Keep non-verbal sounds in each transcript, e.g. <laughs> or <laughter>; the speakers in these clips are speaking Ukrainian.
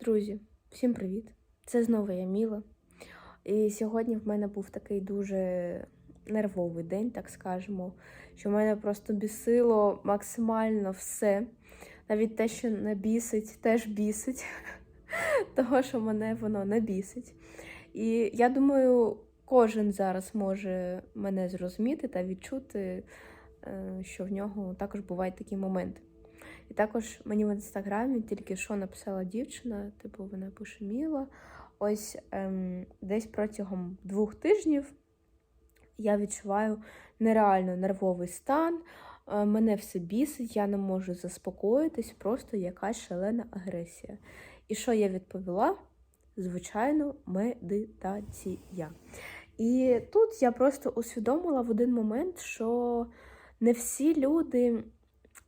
Друзі, всім привіт! Це знову я Міла. І сьогодні в мене був такий дуже нервовий день, так скажемо, що в мене просто бісило максимально все. Навіть те, що не бісить, теж бісить, <laughs> того, що мене воно не бісить. І я думаю, кожен зараз може мене зрозуміти та відчути, е, що в нього також бувають такі моменти. І також мені в інстаграмі тільки що написала дівчина, типу вона пише Міла. Ось ем, десь протягом двох тижнів я відчуваю нереально нервовий стан, е, мене все бісить, я не можу заспокоїтись, просто якась шалена агресія. І що я відповіла? Звичайно, медитація. І тут я просто усвідомила в один момент, що не всі люди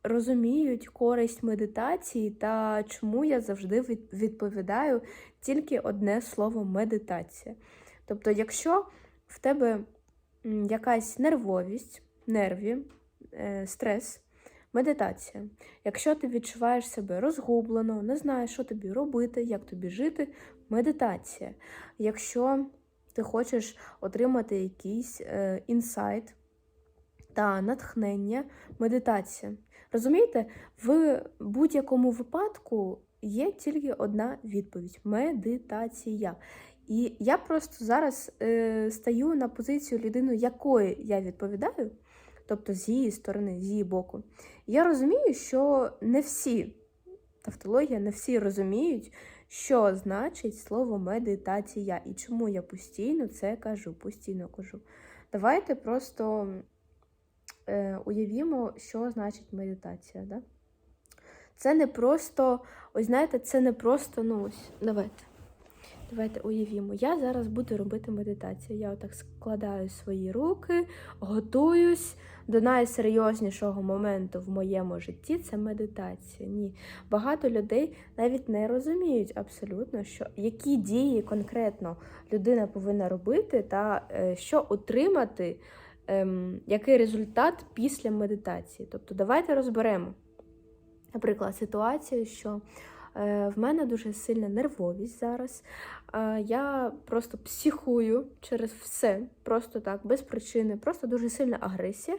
розуміють користь медитації та чому я завжди відповідаю тільки одне слово медитація. Тобто, якщо в тебе якась нервовість, нерві, е, стрес, медитація. Якщо ти відчуваєш себе розгублено, не знаєш, що тобі робити, як тобі жити, медитація. Якщо ти хочеш отримати якийсь е, інсайт та натхнення, медитація. Розумієте, в будь-якому випадку є тільки одна відповідь медитація. І я просто зараз е, стаю на позицію людини, якої я відповідаю, тобто з її сторони, з її боку. Я розумію, що не всі, тавтологія, не всі розуміють, що значить слово медитація і чому я постійно це кажу, постійно кажу. Давайте просто уявімо, що значить медитація. Да? Це не просто, ось знаєте, це не просто, ну ось, давайте. Давайте уявімо. Я зараз буду робити медитацію. Я отак складаю свої руки, готуюсь до найсерйознішого моменту в моєму житті це медитація. Ні. Багато людей навіть не розуміють абсолютно, що які дії конкретно людина повинна робити, та е, що отримати ем, який результат після медитації. Тобто, давайте розберемо, наприклад, ситуацію, що е, в мене дуже сильна нервовість зараз. Е, я просто психую через все, просто так, без причини, просто дуже сильна агресія.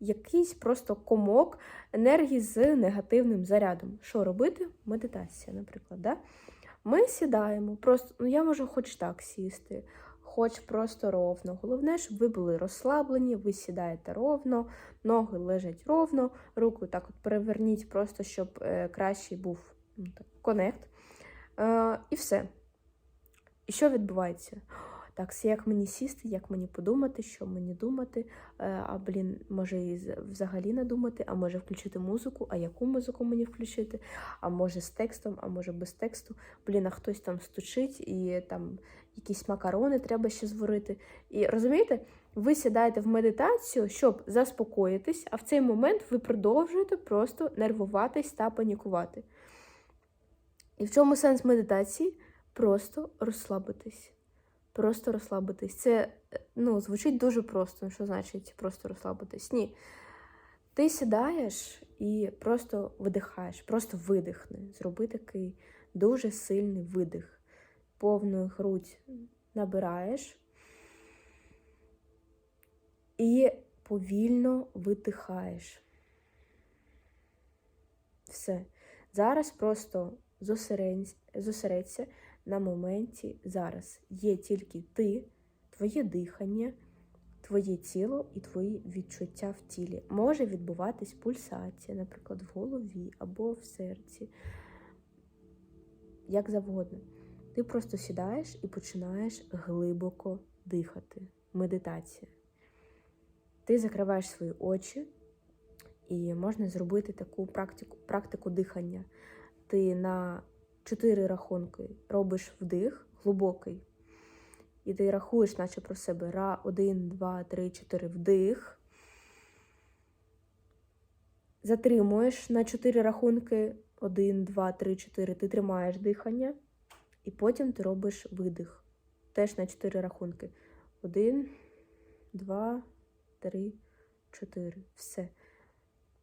Якийсь просто комок енергії з негативним зарядом. Що робити? Медитація, наприклад. Да? Ми сідаємо, просто, ну я можу хоч так сісти, хоч просто ровно. Головне, щоб ви були розслаблені, ви сідаєте ровно, ноги лежать ровно, руку так от переверніть, просто щоб е, кращий був ну, конект. Е, і все. І що відбувається? Так, як мені сісти, як мені подумати, що мені думати, Е, а блін, може і взагалі не думати, а може включити музику, а яку музику мені включити, а може з текстом, а може без тексту. Блін, а хтось там стучить і там якісь макарони треба ще зварити. І розумієте, ви сідаєте в медитацію, щоб заспокоїтись, а в цей момент ви продовжуєте просто нервуватись та панікувати. І в чому сенс медитації? Просто розслабитись. Просто розслабитись. Це е, ну, звучить дуже просто. Що значить просто розслабитись? Ні. Ти сідаєш і просто видихаєш, просто видихни. Зроби такий дуже сильний видих. Повну грудь набираєш і повільно видихаєш. Все. Зараз просто зосередь- зосередься на моменті зараз. Є тільки ти, твоє дихання, твоє тіло і твої відчуття в тілі. Може відбуватись пульсація, наприклад, в голові або в серці, як завгодно. Ти просто сідаєш і починаєш глибоко дихати. Медитація. Ти закриваєш свої очі, і можна зробити таку практику, практику дихання. Ти на чотири рахунки робиш вдих глибокий. І ти рахуєш, наче про себе. Ра, один, два, три, чотири вдих. Затримуєш на чотири рахунки. Один, два, три, чотири. Ти тримаєш дихання. І потім ти робиш видих. Теж на чотири рахунки. Один, два, три, чотири. Все.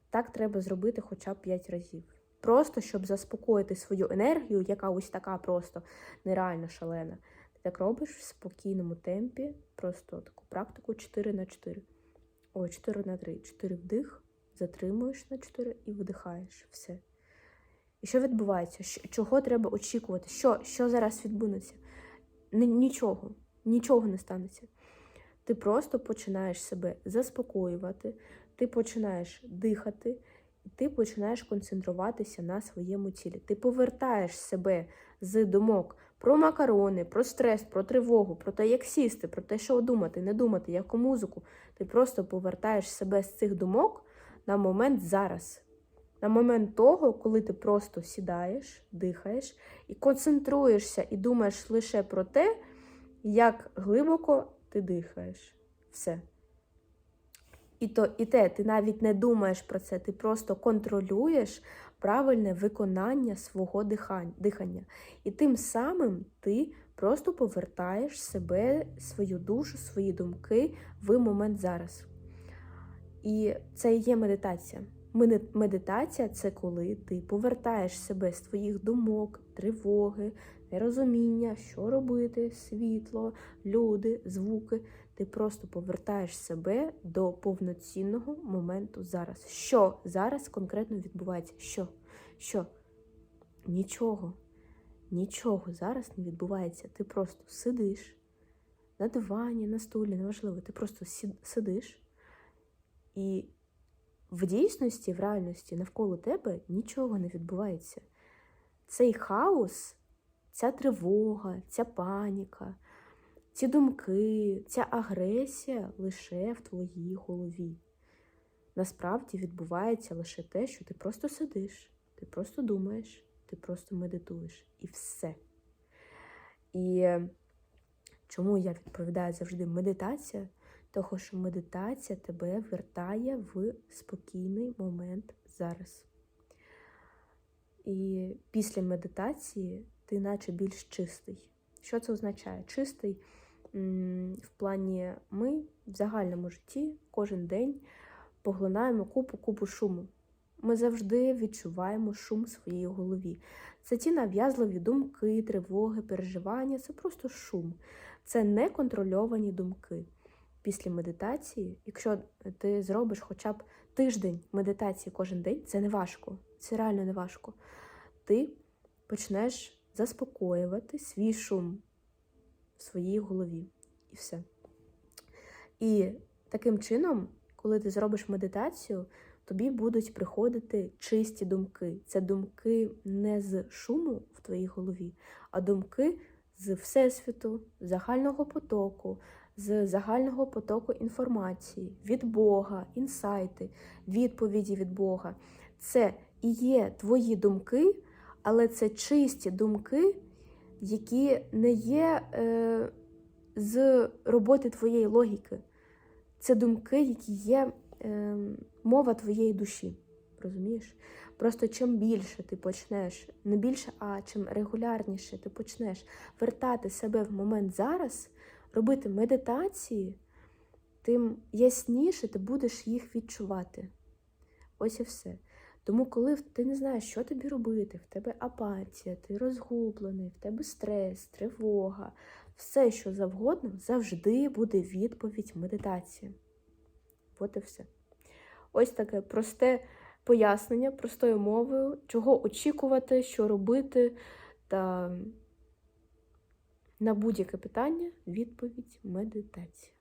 Так треба зробити хоча б 5 разів. Просто щоб заспокоїти свою енергію, яка ось така просто нереально шалена. Ти так робиш в спокійному темпі, просто таку практику 4 на 4. Ой, 4 на 3. 4 вдих, затримуєш на 4 і видихаєш. Все. І що відбувається? Чого треба очікувати? Що, що зараз відбудеться? Нічого, нічого не станеться. Ти просто починаєш себе заспокоювати, ти починаєш дихати, і ти починаєш концентруватися на своєму тілі. Ти повертаєш себе з думок про макарони, про стрес, про тривогу, про те, як сісти, про те, що думати, не думати, яку музику. Ти просто повертаєш себе з цих думок на момент зараз. На момент того, коли ти просто сідаєш, дихаєш і концентруєшся і думаєш лише про те, як глибоко ти дихаєш. Все. І, то, і те, ти навіть не думаєш про це, ти просто контролюєш правильне виконання свого дихання. І тим самим ти просто повертаєш себе, свою душу, свої думки в момент зараз. І це і є медитація. Медитація це коли ти повертаєш себе з твоїх думок, тривоги, нерозуміння, що робити, світло, люди, звуки. Ти просто повертаєш себе до повноцінного моменту зараз. Що зараз конкретно відбувається? Що? Що? Нічого. Нічого зараз не відбувається. Ти просто сидиш на дивані, на стулі, неважливо. Ти просто сидиш і в дійсності, в реальності навколо тебе нічого не відбувається. Цей хаос, ця тривога, ця паніка, ці думки, ця агресія лише в твоїй голові. Насправді відбувається лише те, що ти просто сидиш, ти просто думаєш, ти просто медитуєш і все. І е, чому я відповідаю завжди медитація? Того, що медитація тебе вертає в спокійний момент зараз. І після медитації ти наче більш чистий. Що це означає? Чистий в плані ми в загальному житті кожен день поглинаємо купу купу шуму. Ми завжди відчуваємо шум в своїй голові. Це ті нав'язливі думки, тривоги, переживання це просто шум. Це неконтрольовані думки. Після медитації, якщо ти зробиш хоча б тиждень медитації кожен день, це не важко. Це реально не важко. Ти почнеш заспокоювати свій шум в своїй голові. І все. І таким чином, коли ти зробиш медитацію, тобі будуть приходити чисті думки. Це думки не з шуму в твоїй голові, а думки з Всесвіту, загального потоку, з загального потоку інформації, від Бога, інсайти, відповіді від Бога. Це і є твої думки, але це чисті думки, які не є е, з роботи твоєї логіки. Це думки, які є е, мова твоєї душі. Розумієш? Просто чим більше ти почнеш, не більше, а чим регулярніше ти почнеш вертати себе в момент зараз, робити медитації, тим ясніше ти будеш їх відчувати. Ось і все. Тому, коли ти не знаєш, що тобі робити, в тебе апатія, ти розгублений, в тебе стрес, тривога, все, що завгодно, завжди буде відповідь медитації. От і все. Ось таке просте пояснення простою мовою, чого очікувати, що робити, та на будь-яке питання відповідь медитація.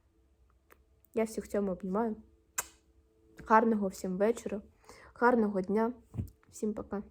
Я всіх в цьому обнімаю. Гарного всім вечора, гарного дня, всім пока.